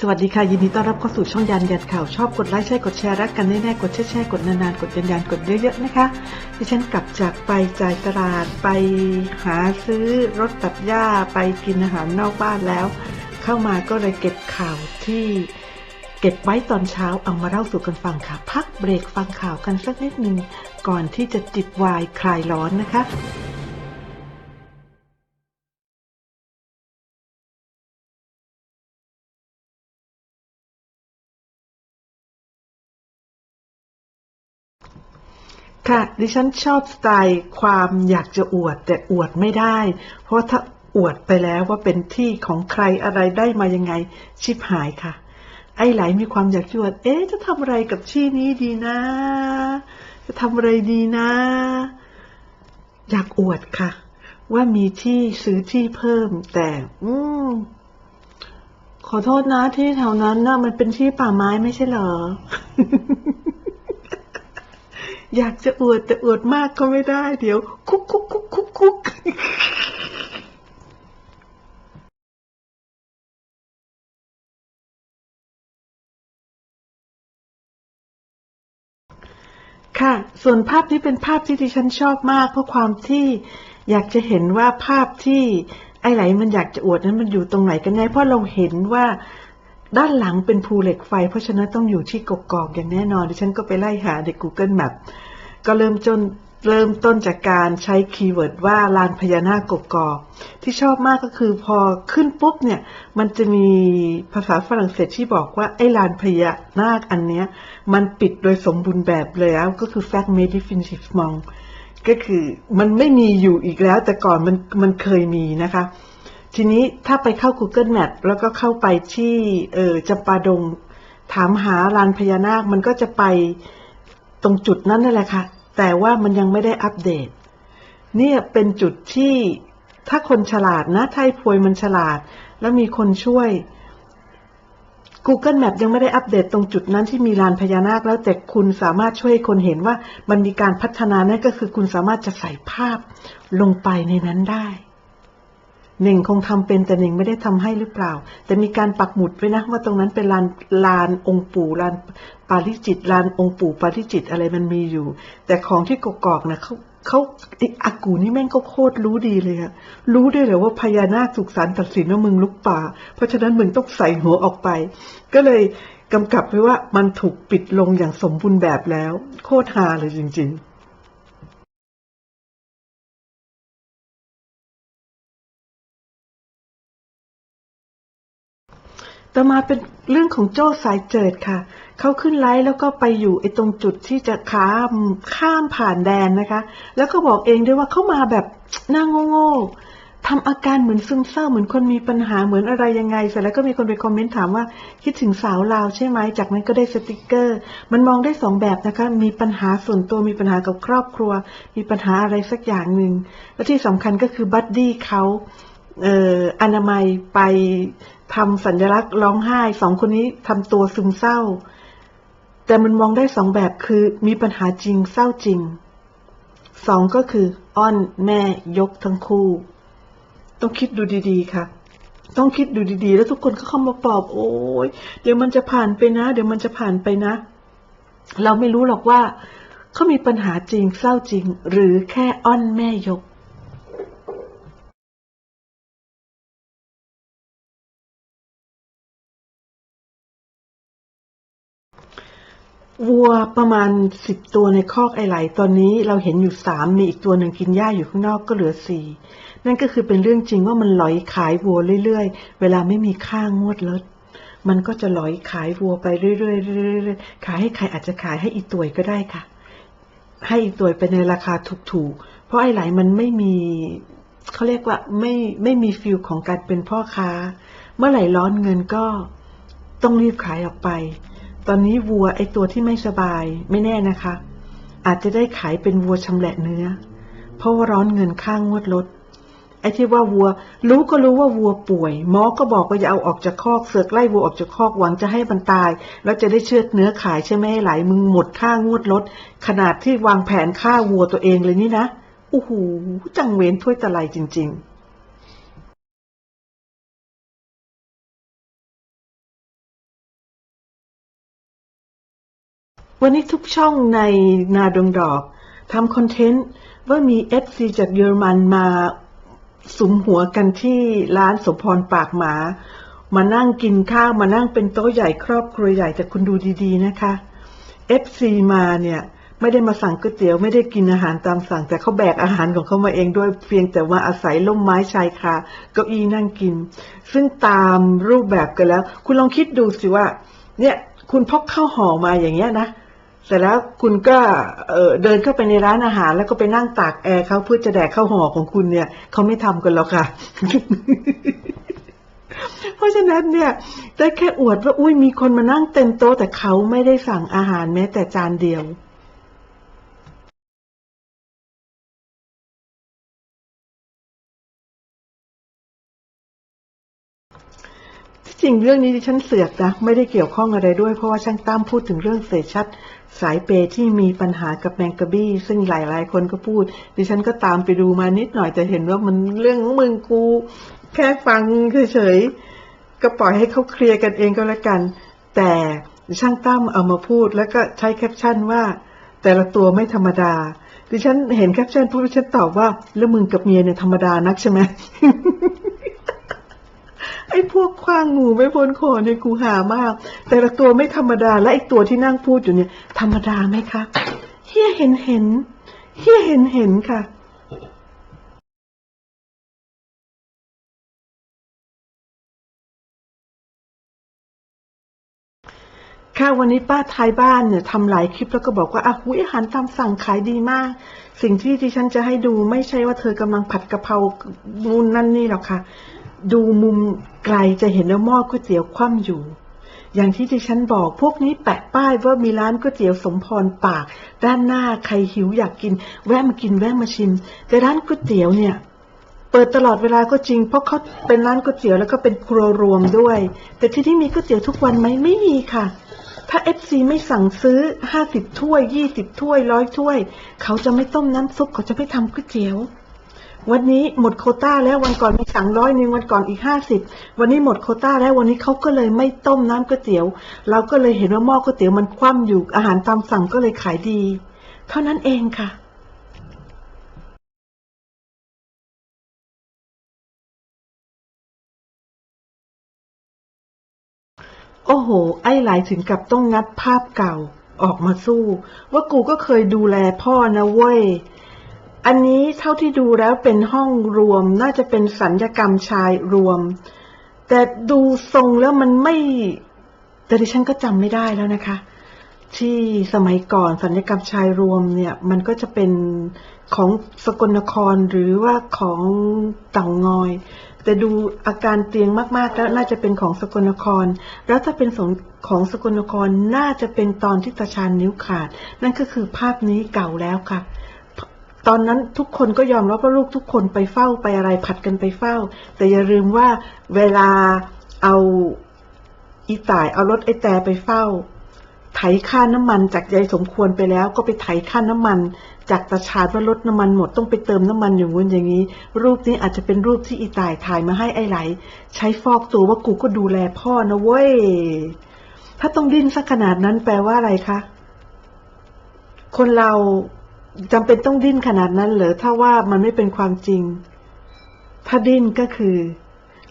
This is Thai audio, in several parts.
สวัสดีค่ะ ยินดีต้อนรับเข้าสู่ช่องยันยันข่าวชอบกดไลค์ใช่กดแชร์รักกันแน่ๆกดแชร์ๆกดนานๆกดยันยันกดเยอะๆนะคะดิฉันกลับจากไปจ่ายตลาดไปหาซื้อรถตัดหญ้าไปกินอาหารนอกบ้านแล้ว เข้ามาก็เลยเก็บข่าวที่เก็บไว้ตอนเช้าเอามาเล่าสู่กันฟังค่ะ พักเบรกฟังข่าวกันสักนิดหนึ่งก่อนที่จะจิบวายคลายร้อนนะคะ ค่ะ ดิฉันชอบสไตล์ความอยากจะอวดแต่อวดไม่ได้ เพราะถ้าอวดไปแล้วว่าเป็นที่ของใครอะไรได้มายังไง ชิบหายค่ะ ไอ้ไหลมีความอยากจะอวด เอ๊ะจะทำอะไรกับที่นี้ดีนะ จะทำอะไรดีนะ อยากอวดค่ะ ว่ามีที่ซื้อที่เพิ่ม แต่ อืมขอโทษนะที่แถวนั้นนะ่ะมันเป็นที่ป่าไม้ไม่ใช่เหรอ อยากจะอวดแต่อวดมากก็ไม่ได้ เดี๋ยว คุกคุกคุกคุกคุกค่ะ ส่วนภาพนี้เป็นภาพที่ดิฉันชอบมาก เพราะความที่อยากจะเห็นว่าภาพที่ไอ้ไหลมันอยากจะอวดนั้นมันอยู่ตรงไหนกันแน่เพราะเราเห็นว่า ด้านหลังเป็นภูเหล็กไฟ เพราะฉะนั้นต้องอยู่ที่กกอกอย่างแน่นอน ดิฉันก็ไปไล่หาใน Google Map ก็เริ่มจนเริ่มต้นจากการใช้คีย์เวิร์ดว่าลานพญานาคกกอกที่ชอบมากก็คือพอขึ้นปุ๊บเนี่ย มันจะมีภาษาฝรั่งเศสที่บอกว่า ไอ้ลานพญานาคอันเนี้ย มันปิดโดยสมบูรณ์แบบแล้วก็คือ fact made definitivement ก็คือมันไม่มีอยู่อีกแล้วแต่ก่อนมันมันเคยมีนะคะ ทีนี้ถ้าไปเข้า Google Map แล้วก็เข้าไปที่เออจำปาดง ถามหาลานพญานาคมันก็จะไปตรงจุดนั้นนั่นแหละค่ะ แต่ว่ามันยังไม่ได้อัปเดต เนี่ยเป็นจุดที่ถ้าคนฉลาดนะไทยพวยมันฉลาด แล้วมีคนช่วย Google Map ยังไม่ได้อัปเดตตรงจุดนั้นที่มีลานพญานาค แล้วแต่คุณสามารถช่วยคนเห็นว่ามันมีการพัฒนานั่นก็คือคุณสามารถจะใส่ภาพลงไปในนั้นได้ หนึ่งคงทำเป็นแต่หนึ่งไม่ได้ทำให้หรือเปล่า แต่มีการปักหมุดไว้นะว่าตรงนั้นเป็นลานลานองค์ปู่ลานปาริจิตลานองค์ปู่ปาริจิตอะไรมันมีอยู่ แต่ของที่กกอกนะเขาเขาไอ้อากูนี่แม่งก็โคตรรู้ดีเลยอะรู้ด้วยเลยว่าพญานาคสุกสารตัดสินว่ามึงลุกป่า เพราะฉะนั้นมึงต้องใส่หัวออกไป ก็เลยกำกับไว้ว่ามันถูกปิดลงอย่างสมบูรณ์แบบแล้ว โคตรฮาเลยจริง ๆ ต่อมาเป็นเรื่องของโจ้สายเจิดค่ะ เขาขึ้นไลฟ์แล้วก็ไปอยู่ไอ้ตรงจุดที่จะข้ามข้ามผ่านแดนนะคะ แล้วก็บอกเองด้วยว่าเขามาแบบหน้าโง่ๆทำอาการเหมือนซึมเศร้าเหมือนคนมีปัญหาเหมือนอะไรยังไง เสร็จแล้วก็มีคนไปคอมเมนต์ถามว่าคิดถึงสาวลาวใช่ไหม จากนั้นก็ได้สติกเกอร์ มันมองได้สองแบบนะคะ มีปัญหาส่วนตัวมีปัญหากับครอบครัว มีปัญหาอะไรสักอย่างหนึ่งและที่สำคัญก็คือบัดดี้เขา อออนามัยไปทำสัญลักษณ์ร้องไห้สองคนนี้ทำตัวซึมเศร้า แต่มันมองได้สองแบบคือมีปัญหาจริงเศร้าจริงสองก็คือ อ้อนแม่ยกทั้งคู่ ต้องคิดดูดีๆ ค่ะ ต้องคิดดูดีๆ แล้วทุกคนก็เข้ามาปลอบ โอ้ยเดี๋ยวมันจะผ่านไปนะ เดี๋ยวมันจะผ่านไปนะ เราไม่รู้หรอกว่าเขามีปัญหาจริงเศร้าจริง หรือแค่อ้อนแม่ยก วัวประมาณสิบตัวในคอกไอไหล ตอนนี้เราเห็นอยู่สามมีอีกตัวหนึ่งกินหญ้าอยู่ข้างนอกก็เหลือสี่นั่นก็คือเป็นเรื่องจริงว่ามันหลอยขายวัวเรื่อยๆ เวลาไม่มีค่างวดรถมันก็จะหลอยขายวัวไปเรื่อยๆๆขายให้ใครอาจจะขายให้อีตัวก็ได้ค่ะ ให้อีตัวไปในราคาถูกๆ เพราะไอไหลมันไม่มีเขาเรียกว่าไม่ไม่มีฟิลของการเป็นพ่อค้า เมื่อไหร่ร้อนเงินก็ต้องรีบขายออกไป ตอนนี้วัวไอตัวที่ไม่สบายไม่แน่นะคะ อาจจะได้ขายเป็นวัวชำแหละเนื้อ เพราะว่าร้อนเงินค่างวดรถไอ้ที่ว่าวัว รู้ก็รู้ว่าวัวป่วย หมอก็บอกว่าอย่าเอาออกจากคอกเสือกไล่วัวออกจากคอกหวังจะให้มันตาย แล้วจะได้เชือดเนื้อขายใช่ไหมไหลมึงหมดค่างวดรถขนาดที่วางแผนฆ่าวัวตัวเองเลยนี่นะโอ้โหจังเวนถ้วยตะไลจริง ๆ วันนี้ทุกช่องในนาดงดอกทำคอนเทนต์ว่ามี FC จากเยอรมันมาสุมหัวกันที่ร้านสมพรปากหมา มานั่งกินข้าวมานั่งเป็นโต๊ะใหญ่ครอบครัวใหญ่แต่คุณดูดีๆนะคะ FC มาเนี่ยไม่ได้มาสั่งก๋วยเตี๋ยวไม่ได้กินอาหารตามสั่ง แต่เขาแบกอาหารของเขามาเองด้วยเพียงแต่ว่าอาศัยล่มไม้ชายคาเก้าอี้นั่งกิน ซึ่งตามรูปแบบกันแล้ว คุณลองคิดดูสิว่า เนี่ยคุณพกข้าวห่อมาอย่างเงี้ยนะ เสร็จแล้วคุณก็เเดินเข้าไปในร้านอาหาร แล้วก็ไปนั่งตากแอร์เขาเพื่อจะแดกข้าวห่อของคุณเนี่ยเขาไม่ทำกันหรอกค่ะ เพราะฉะนั้นเนี่ยได้แค่อวดว่าอุ้ยมีคนมานั่งเต็มโต๊ะแต่เขาไม่ได้สั่งอาหารแม้แต่จานเดียวที่จริงเรื่องนี้ดิฉันเสือกนะไม่ได้เกี่ยวข้องอะไรด้วยเพราะว่าช่างตั้มพูดถึงเรื่องเศษชัด สายเปย์ที่มีปัญหากับแมงกะบี้ ซึ่งหลายๆคนก็พูด ดิฉันก็ตามไปดูมานิดหน่อยแต่เห็นว่ามันเรื่องของมึงกู แค่ฟังเฉยๆ ก็ปล่อยให้เขาเคลียร์กันเองก็แล้วกัน แต่ช่างตั้มเอามาพูดแล้วก็ใช้แคปชั่นว่า แต่ละตัวไม่ธรรมดา ดิฉันเห็นแคปชั่นพูดดิฉันตอบว่า แล้วมึงกับเมียเนี่ยธรรมดานักใช่ไหม ไอ้พวกคว้างงูไม่พ้นคอเนี่ยกูหามาก แต่ละตัวไม่ธรรมดาและไอ้ตัวที่นั่งพูดอยู่เนี่ย ธรรมดาไหมคะเฮียเห็นเห็นเฮียเห็นเห็นค่ะค่ะวันนี้ป้าท้ายบ้านเนี่ยทำหลายคลิปแล้วก็บอกว่าอะหุยอาหารตามสั่งขายดีมาก สิ่งที่ดิฉันจะให้ดูไม่ใช่ว่าเธอกำลังผัดกะเพรานู่นนั่นนี่หรอกค่ะ ดูมุมไกลจะเห็นว่าหม้อก๋วยเตี๋ยวคว่ำอยู่ อย่างที่ดิฉันบอกพวกนี้แปะป้ายว่ามีร้านก๋วยเตี๋ยวสมพรปาก ด้านหน้าใครหิวอยากกิน แวะมากินแวะมาชิม แต่ร้านก๋วยเตี๋ยวเนี่ยเปิดตลอดเวลาก็จริง เพราะเขาเป็นร้านก๋วยเตี๋ยวแล้วก็เป็นครัวรวมด้วย แต่ที่นี่มีก๋วยเตี๋ยวทุกวันไหมไม่มีค่ะ ถ้าเอฟซีไม่สั่งซื้อห้าสิบถ้วยยี่สิบถ้วยร้อยถ้วย เขาจะไม่ต้มน้ำซุปเขาจะไม่ทำก๋วยเตี๋ยว วันนี้หมดโคต้าแล้ววันก่อนมีสั่งร้อยหนึ่งวันก่อนอีกห้าสิบวันนี้หมดโคต้าแล้ววันนี้เขาก็เลยไม่ต้มน้ำก๋วยเตี๋ยว เราก็เลยเห็นว่าหม้อก๋วยเตี๋ยวมันคว่ำอยู่อาหารตามสั่งก็เลยขายดี เท่านั้นเองค่ะโอ้โห ไอ้หลายถึงกับต้องงัดภาพเก่า ออกมาสู้ ว่ากูก็เคยดูแลพ่อนะเว้ย อันนี้เท่าที่ดูแล้วเป็นห้องรวม น่าจะเป็นสัญญกรรมชายรวม แต่ดูทรงแล้วมันไม่ แต่ดิฉันก็จำไม่ได้แล้วนะคะ ที่สมัยก่อนสัญญกรรมชายรวมเนี่ย มันก็จะเป็นของสกลนครหรือว่าของเต่างอย แต่ดูอาการเตียงมากๆแล้วน่าจะเป็นของสกลนคร แล้วถ้าเป็นของของสกลนครน่าจะเป็นตอนที่ตาชานนิ้วขาด นั่นก็คือภาพนี้เก่าแล้วค่ะ ตอนนั้นทุกคนก็ยอมรับว่าลูกทุกคนไปเฝ้าไปอะไรผัดกันไปเฝ้า แต่อย่าลืมว่าเวลาเอาอีต่ายเอารถไอแต่ไปเฝ้า ไถค่าน้ำมันจากยายสมควรไปแล้ว ก็ไปไถค่าน้ำมัน จากตาชาดว่ารถน้ำมันหมดต้องไปเติมน้ำมันอย่างงู้นอย่างนี้ รูปนี้อาจจะเป็นรูปที่อีต่ายถ่ายมาให้ไอ้ไหล ใช้ฟอกตัวว่ากูก็ดูแลพ่อนะเว้ย ถ้าต้องดิ้นสักขนาดนั้นแปลว่าอะไรคะ คนเรา จำเป็นต้องดิ้นขนาดนั้นเหรอถ้าว่ามันไม่เป็นความจริง ถ้าดิ้นก็คือ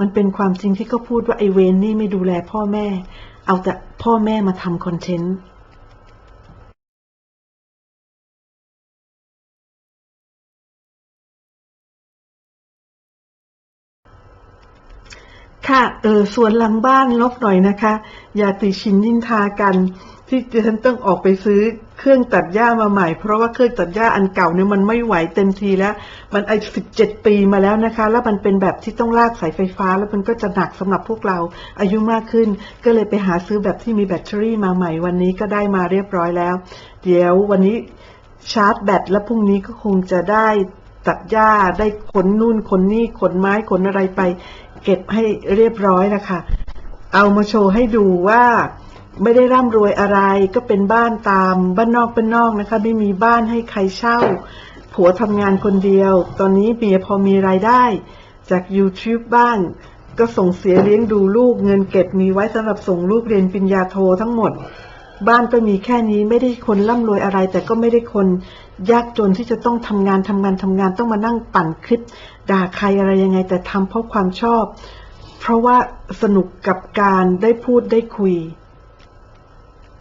มันเป็นความจริงที่เขาพูดว่าไอเวนนี่ไม่ดูแลพ่อแม่ เอาแต่พ่อแม่มาทำคอนเทนต์ค่ะ เออส่วนหลังบ้านลบหน่อยนะคะ อย่าติชินนินทากัน ที่ดิฉันต้องออกไปซื้อเครื่องตัดหญ้ามาใหม่ เพราะว่าเครื่องตัดหญ้าอันเก่าเนี่ยมันไม่ไหวเต็มทีแล้ว มันไอ้สิบเจ็ดปีมาแล้วนะคะ แล้วมันเป็นแบบที่ต้องลากสายไฟฟ้า แล้วมันก็จะหนักสำหรับพวกเราอายุมากขึ้น ก็เลยไปหาซื้อแบบที่มีแบตเตอรี่มาใหม่วันนี้ก็ได้มาเรียบร้อยแล้ว เดี๋ยววันนี้ชาร์จแบตแล้วพรุ่งนี้ก็คงจะได้ตัดหญ้าได้ขนนู่นขนนี่ขนไม้ขนอะไรไป เก็บให้เรียบร้อยนะคะ เอามาโชว์ให้ดูว่า ไม่ได้ร่ำรวยอะไรก็เป็นบ้านตามบ้านนอกเป็นนอกนะคะ ไม่มีบ้านให้ใครเช่า ผัวทำงานคนเดียว ตอนนี้เมียพอมีรายได้ จาก YouTube บ้างก็ส่งเสียเลี้ยงดูลูกเงินเก็บมีไว้สำหรับส่งลูกเรียนปริญญาโททั้งหมด บ้านก็มีแค่นี้ไม่ได้คนร่ำรวยอะไร แต่ก็ไม่ได้คนยากจนที่จะต้องทำงานทำงานทำงานต้องมานั่งปั่นคลิป ด่าใครอะไรยังไง แต่ทำเพราะความชอบ เพราะว่าสนุกกับการได้พูดได้คุย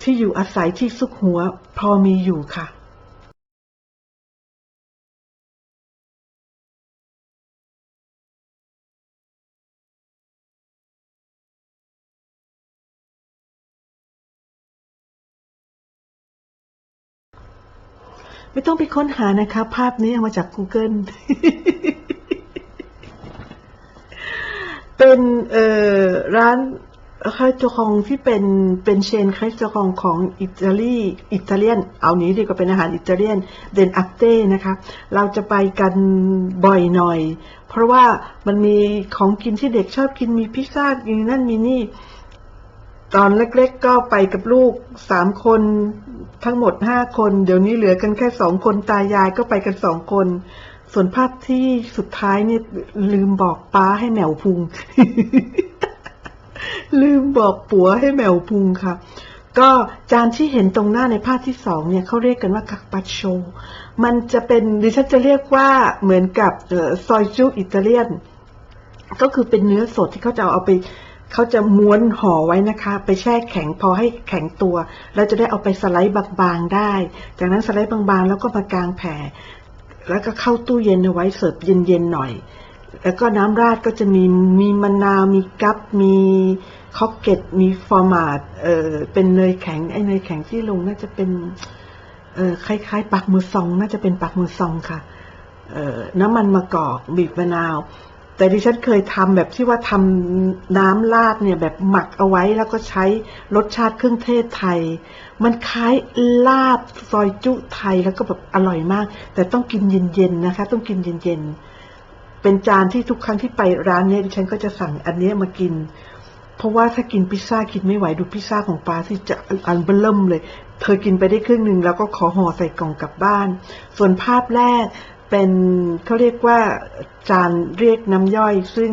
ที่อยู่อาศัยที่ซุกหัวพอมีอยู่ค่ะไม่ต้องไปค้นหานะคะ ภาพนี้เอามาจาก Google เป็นร้าน คาเจ้าของที่เป็นเป็นเชนคาเจ้าของของอิตาลีอิตาเลียน เอานี้ดีกว่าเป็นอาหารอิตาเลียนเดนอัตเต้นะคะ เราจะไปกันบ่อยหน่อย เพราะว่ามันมีของกินที่เด็กชอบกินมีพิซซ่ามีนั่นมีนี่ ตอนเล็กๆก็ไปกับลูกสามคนทั้งหมดห้าคน เดี๋ยวนี้เหลือกันแค่สองคนตายายก็ไปกันสองคน ส่วนภาพที่สุดท้ายเนี่ยลืมบอกป้าให้แมวพุง ลืมบอกปัวให้แมวพุงค่ะ ก็จานที่เห็นตรงหน้าในภาพที่สองเนี่ยเขาเรียกกันว่ากักปัชโช มันจะเป็นดิฉันจะเรียกว่าเหมือนกับออซอยจุอิตาเลียน ก็คือเป็นเนื้อสดที่เขาจะเอาไปเขาจะม้วนห่อไว้นะคะ ไปแช่แข็งพอให้แข็งตัว แล้วจะได้เอาไปสไลด์บางๆได้ จากนั้นสไลด์บางๆ แล้วก็มากางแผ่ แล้วก็เข้าตู้เย็นเอาไว้เสิร์ฟเย็นๆหน่อย แล้วก็น้ำราดก็จะมีมีมะนาวมีกัปมีคอกเก็ตมีฟอร์มาดเออเป็นเนยแข็งไอ้เนยแข็งที่ลงน่าจะเป็นเออคล้ายๆปักมือซองน่าจะเป็นปักมือซองค่ะเอ่อน้ำมันมะกอกบีบมะนาว แต่ดิฉันเคยทำแบบที่ว่าทำน้ำราดเนี่ยแบบหมักเอาไว้แล้วก็ใช้รสชาติเครื่องเทศไทย มันคล้ายลาบซอยจุไทยแล้วก็แบบอร่อยมาก แต่ต้องกินเย็นๆนะคะ ต้องกินเย็นๆ เป็นจานที่ทุกครั้งที่ไปร้านเนี้ยดิฉันก็จะสั่งอันเนี้ยมากิน เพราะว่าถ้ากินพิซซ่ากินไม่ไหวดูพิซซ่าของป้าที่จะอันเบลเริ่มเลย เธอกินไปได้ครึ่งหนึ่งแล้วก็ขอห่อใส่กล่องกลับบ้าน ส่วนภาพแรกเป็นเขาเรียกว่าจานเรียกน้ำย่อย ซึ่ง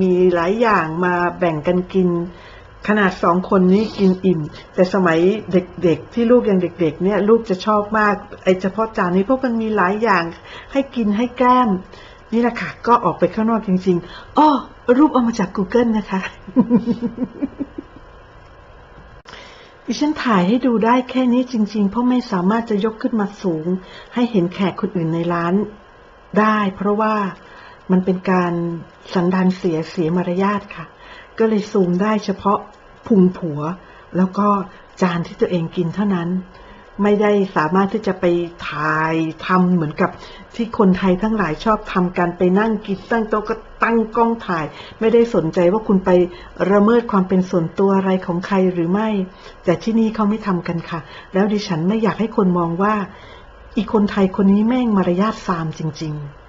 มีหลายอย่างมาแบ่งกันกิน ขนาดสองคนนี้กินอิ่ม แต่สมัยเด็กๆ ที่ลูกยังเด็ก ๆ เนี่ยลูกจะชอบมากไอเฉพาะจานนี้เพราะมันมีหลายอย่างให้กินให้แกล้ม นี่แหละค่ะ ก็ออกไปข้างนอกจริงๆอ้อรูปเอามาจาก Google นะคะดิฉันถ่ายให้ดูได้แค่นี้จริง ๆ เพราะไม่สามารถจะยกขึ้นมาสูง ให้เห็นแขกคนอื่นในร้านได้ เพราะว่ามันเป็นการสันดานเสียเสียมารยาทค่ะ ก็เลยซูมได้เฉพาะพุงผัว แล้วก็จานที่ตัวเองกินเท่านั้น ไม่ได้สามารถที่จะไปถ่ายทำเหมือนกับที่คนไทยทั้งหลายชอบทำกันไปนั่งกินตั้งโต๊ะก็ตั้งกล้องถ่าย ไม่ได้สนใจว่าคุณไประเมิดความเป็นส่วนตัวอะไรของใครหรือไม่ แต่ที่นี่เขาไม่ทำกันค่ะ แล้วดิฉันไม่อยากให้คนมองว่า อีคนไทยคนนี้แม่งมารยาทซามจริง ๆ